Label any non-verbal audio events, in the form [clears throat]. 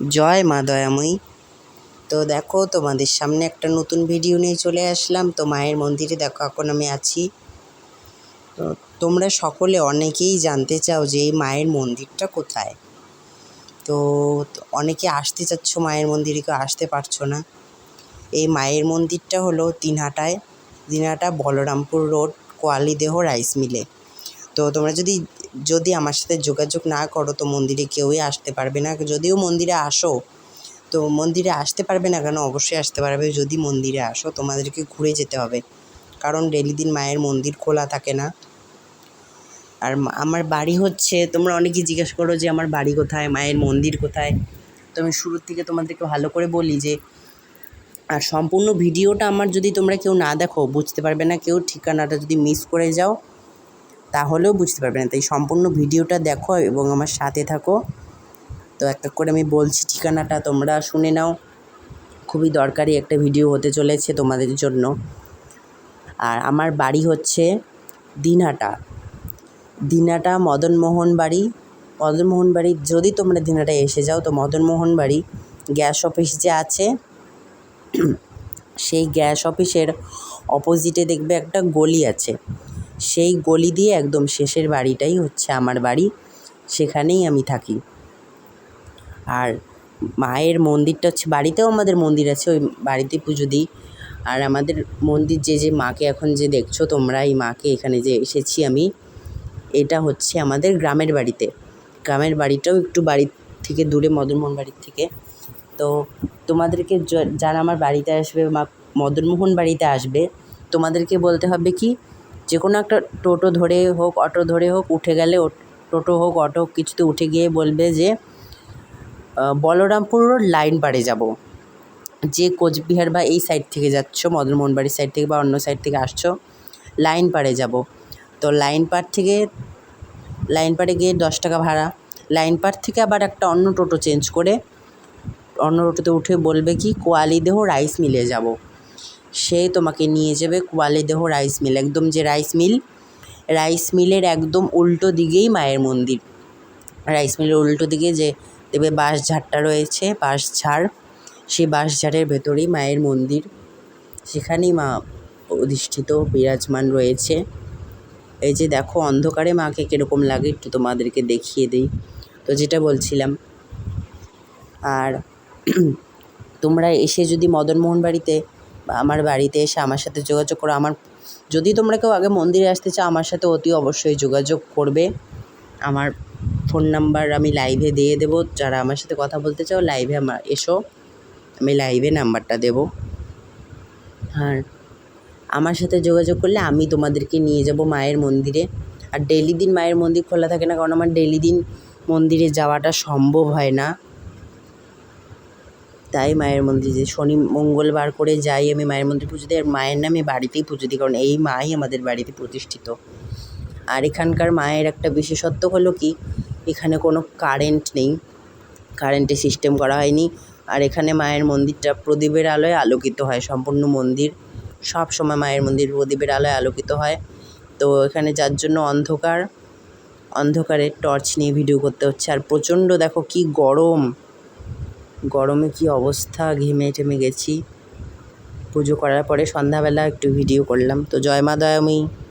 জয় মা দয়াময়ী। তো দেখো, তোমাদের সামনে একটা নতুন ভিডিও নিয়ে চলে আসলাম। তো মায়ের মন্দিরে দেখো, এখন আমি আছি। তো তোমরা সকলে অনেকেই জানতে চাও যে এই মায়ের মন্দিরটা কোথায়? তো অনেকে আসতে চাচ্ছ মায়ের মন্দিরে, কেউ আসতে পারছ না। এই মায়ের মন্দিরটা হলো দিনহাটায়। দিনহাটা বলরামপুর রোড, কোয়ালিদেহ রাইস মিলে। তো তোমরা যদি যদি আমার সাথে যোগাযোগ না করো তো মন্দিরে কেউই আসতে পারবে না। যদিও মন্দিরে আসো, তো মন্দিরে আসতে পারবে না কেন? অবশ্যই আসতে পারবে। যদি মন্দিরে আসো, তোমাদেরকে ঘুরে যেতে হবে। কারণ ডেলি দিন মায়ের মন্দির খোলা থাকে না। আর আমার বাড়ি হচ্ছে, তোমরা অনেকেই জিজ্ঞেস করো যে আমার বাড়ি কোথায়, মায়ের মন্দির কোথায়? তো আমি শুরুর থেকে তোমাদেরকে ভালো করে বলি যে, আর সম্পূর্ণ ভিডিওটা আমার যদি তোমরা কেউ না দেখো, বুঝতে পারবে না। কেউ ঠিকানাটা যদি মিস করে যাও তাহলেও বুঝতে পারবে না। তাই সম্পূর্ণ ভিডিওটা দেখো এবং আমার সাথে থাকো। তো এক এক করে আমি বলছি, ঠিকানাটা তোমরা শুনে নাও। খুবই দরকারি একটা ভিডিও হতে চলেছে তোমাদের জন্য। আর আমার বাড়ি হচ্ছে দিনহাটা। দিনহাটা মদনমোহন বাড়ি। মদনমোহন বাড়ি, যদি তোমরা দিনহাটায় এসে যাও, তো মদনমোহন বাড়ি গ্যাস অফিস যে আছে, সেই গ্যাস অফিসের অপোজিটে দেখবে একটা গলি আছে। সেই গলি দিয়ে একদম শেষের বাড়িটাই হচ্ছে আমার বাড়ি। সেখানেই আমি থাকি। আর মায়ের মন্দিরটা হচ্ছে, বাড়িতেও আমাদের মন্দির আছে, ওই বাড়িতে পুজো দিই। আর আমাদের মন্দির যে যে মাকে এখন যে দেখছ তোমরা, এই মাকে এখানে যে এসেছি আমি, এটা হচ্ছে আমাদের গ্রামের বাড়িতে। গ্রামের বাড়িটাও একটু বাড়ির থেকে দূরে, মদনমোহন বাড়ির থেকে। তো তোমাদেরকে যারা আমার বাড়িতে আসবে বা মদনমোহন বাড়িতে আসবে, তোমাদেরকে বলতে হবে কি যে কোনো একটা টোটো ধরে হোক, অটো ধরে হোক, উঠে গেলে টোটো হোক, অটো হোক, কিছুতে উঠে গিয়ে বলবে যে বলরামপুর লাইন পাড়ে যাব। যে কোচবিহার বা এই সাইড থেকে যাচ্ছ মদনমোহন বাড়ির সাইড থেকে বা অন্য সাইড থেকে আসছো, লাইন পাড়ে যাব। তো লাইন পাড় থেকে, লাইন পাড়ে গিয়ে দশ টাকা ভাড়া। লাইন পাড় থেকে আবার একটা অন্য টোটো চেঞ্জ করে, অন্য টোটোতে উঠে বলবে কি কোয়ালিদেহ রাইস মিলে যাব। সে তোমাকে নিয়ে যাবে কোয়ালিদেহ রাইস মিল, একদম যে রাইস মিল, রাইস মিলের একদম উল্টো দিকেই মায়ের মন্দির। রাইস মিলের উল্টো দিকে যে দেবে বাঁশ ঝাড়টা রয়েছে, বাঁশ ঝাড়, সেই বাঁশ ঝাড়ের ভেতরেই মায়ের মন্দির। সেখানেই মা অধিষ্ঠিত, বিরাজমান রয়েছে। এই যে দেখো, অন্ধকারে মাকে কীরকম লাগে একটু তোমাদেরকে দেখিয়ে দিই। তো যেটা বলছিলাম, আর [clears throat] তোমরা এসে যদি মদনমোহন বাড়িতে আমার বাড়িতে এসে আমার সাথে যোগাযোগ করো। আমার, যদি তোমরা কেউ আগে মন্দিরে আসতে চাও, আমার সাথে অতি অবশ্যই যোগাযোগ করবে। আমার ফোন নাম্বার আমি লাইভে দিয়ে দেবো। যারা আমার সাথে কথা বলতে চাও লাইভে আমার, এসো। আমি লাইভে নাম্বারটা দেবো। আর আমার সাথে যোগাযোগ করলে আমি তোমাদেরকে নিয়ে যাব মায়ের মন্দিরে। আর ডেলি দিন মায়ের মন্দির খোলা থাকে না, কারণ আমার ডেলি দিন মন্দিরে যাওয়াটা সম্ভব হয় না। তাই মায়ের মন্দির মন্দিরে শনি মঙ্গলবার করে যাই আমি মায়ের মন্দির পুজো দিই, আর মায়ের নামে বাড়িতেই পুজো দিই, কারণ এই মাই আমাদের বাড়িতে প্রতিষ্ঠিত। আর এখানকার মায়ের একটা বিশেষত্ব হলো কি, এখানে কোনো কারেন্ট নেই কারেন্টের সিস্টেম করা হয়নি, আর এখানে মায়ের মন্দিরটা প্রদীপের আলোয় আলোকিত হয়, সম্পূর্ণ মন্দির। সব সময় মায়ের মন্দির প্রদীপের আলোয় আলোকিত হয়। তো এখানে যার জন্য অন্ধকার, অন্ধকারে টর্চ নিয়ে ভিডিও করতে হচ্ছে। আর প্রচণ্ড দেখো কি গরম গরমে কি অবস্থা? ঘেমে টেমে গেছি। পুজো করার পরে সন্ধ্যাবেলা একটু ভিডিও করলাম। তো জয় মা দয়াময়ী।